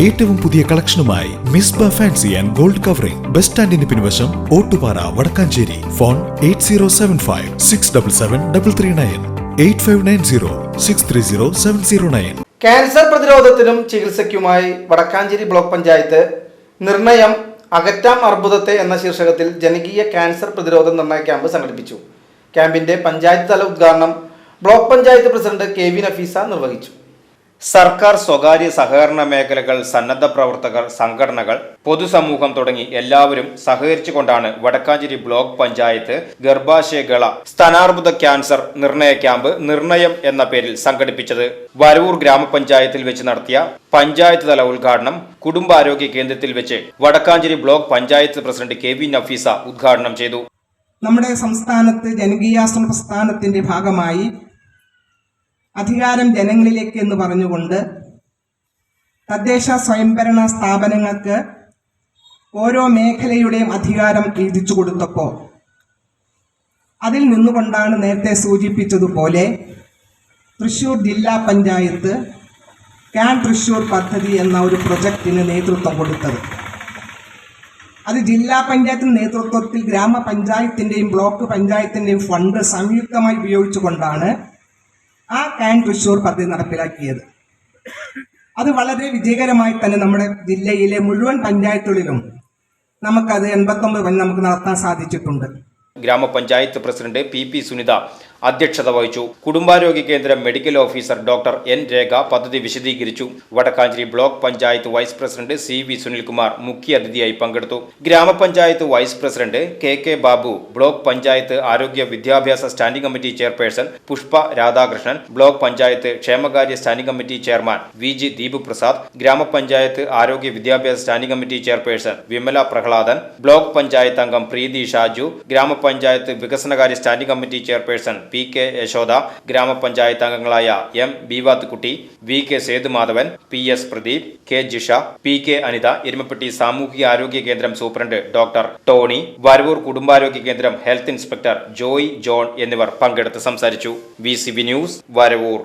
ഏറ്റവും പുതിയ കളക്ഷനുമായി Misba fancy and gold covering. Bus സ്റ്റാൻഡിന് പിൻവശം Ottupara Vadakkanchery. Phone eight zero seven five six double seven double three nine eight five nine zero six three zero seven zero nine. Cancer പ്രതിരോധത്തിനും ചികിത്സയ്ക്കുമായി Vadakkanchery block panchayat നിർണയം അകറ്റാം അർബുദത്തെ എന്ന ശീർഷകത്തിൽ ജനകീയ cancer പ്രതിരോധ നിർണയ camp സംഘടിപ്പിച്ചു. ക്യാമ്പിന്റെ പഞ്ചായത്ത് തല ഉദ്ഘാടനം block panchayat president K V Nafeesa നിർവഹിച്ചു. സർക്കാർ സ്വകാര്യ സഹകരണ മേഖലകൾ സന്നദ്ധ പ്രവർത്തകർ സംഘടനകൾ പൊതുസമൂഹം തുടങ്ങി എല്ലാവരും സഹകരിച്ചുകൊണ്ടാണ് വടക്കാഞ്ചേരി ബ്ലോക്ക് പഞ്ചായത്ത് ഗർഭാശയഗള സ്ഥാനാർബുദ ക്യാൻസർ നിർണയ ക്യാമ്പ് നിർണയം എന്ന പേരിൽ സംഘടിപ്പിച്ചത്. വരവൂർ ഗ്രാമപഞ്ചായത്തിൽ വെച്ച് നടത്തിയ പഞ്ചായത്ത് തല ഉദ്ഘാടനം കുടുംബാരോഗ്യ കേന്ദ്രത്തിൽ വെച്ച് Vadakkanchery block panchayat president K V Nafeesa ഉദ്ഘാടനം ചെയ്തു. നമ്മുടെ സംസ്ഥാനത്ത് ജനകീയാസന പ്രസ്ഥാനത്തിന്റെ ഭാഗമായി അധികാരം ജനങ്ങളിലേക്ക് എന്ന് പറഞ്ഞുകൊണ്ട് തദ്ദേശ സ്വയംഭരണ സ്ഥാപനങ്ങൾക്ക് ഓരോ മേഖലയുടെയും അധികാരം വീതിച്ചു കൊടുത്തപ്പോൾ അതിൽ നിന്നുകൊണ്ടാണ് നേരത്തെ സൂചിപ്പിച്ചതുപോലെ തൃശൂർ ജില്ലാ പഞ്ചായത്ത് ക്യാൻ തൃശൂർ പദ്ധതി എന്ന ഒരു പ്രൊജക്റ്റിന് നേതൃത്വം കൊടുത്തത്. അത് ജില്ലാ പഞ്ചായത്തിന്റെ നേതൃത്വത്തിൽ ഗ്രാമപഞ്ചായത്തിന്റെയും ബ്ലോക്ക് പഞ്ചായത്തിന്റെയും ഫണ്ട് സംയുക്തമായി ഉപയോഗിച്ചുകൊണ്ടാണ് ആ കാൻ തൃശ്ശൂർ പദ്ധതി നടപ്പിലാക്കിയത്. അത് വളരെ വിജയകരമായി തന്നെ നമ്മുടെ ജില്ലയിലെ മുഴുവൻ പഞ്ചായത്തുകളിലും നമുക്കത് എൺപത്തൊമ്പത് വരെ നമുക്ക് നടത്താൻ സാധിച്ചിട്ടുണ്ട്. ഗ്രാമപഞ്ചായത്ത് പ്രസിഡന്റ് പി പി സുനിത അധ്യക്ഷത വഹിച്ചു. കുടുംബാരോഗ്യ കേന്ദ്രം medical officer doctor N Rekha പദ്ധതി വിശദീകരിച്ചു. Vadakkanchery block panchayat vice president C V Sunilkumar മുഖ്യ അതിഥിയായി പങ്കെടുത്തു. ഗ്രാമപഞ്ചായത്ത് vice president K K Babu block panchayat ആരോഗ്യ വിദ്യാഭ്യാസ standing committee chairperson Pushpa Radhakrishnan block panchayat ക്ഷേമകാര്യ standing committee chairman V G Deepu Prasad ഗ്രാമപഞ്ചായത്ത് ആരോഗ്യ വിദ്യാഭ്യാസ standing committee chairperson Vimala Prahladan block panchayat അംഗം പ്രീതി ഷാജു ഗ്രാമപഞ്ചായത്ത് വികസനകാര്യ standing committee chairperson P K Yashoda ഗ്രാമപഞ്ചായത്ത് അംഗങ്ങളായ M Beevathukutty V K Sethumadhavan P S Pradeep K Jisha P K Anitha Erumapetty സാമൂഹിക ആരോഗ്യ കേന്ദ്രം സൂപ്രണ്ട് ഡോക്ടർ ടോണി വരവൂർ കുടുംബാരോഗ്യ കേന്ദ്രം ഹെൽത്ത് ഇൻസ്പെക്ടർ ജോയ് ജോൺ എന്നിവർ പങ്കെടുത്ത് സംസാരിച്ചു. V news Varavoor.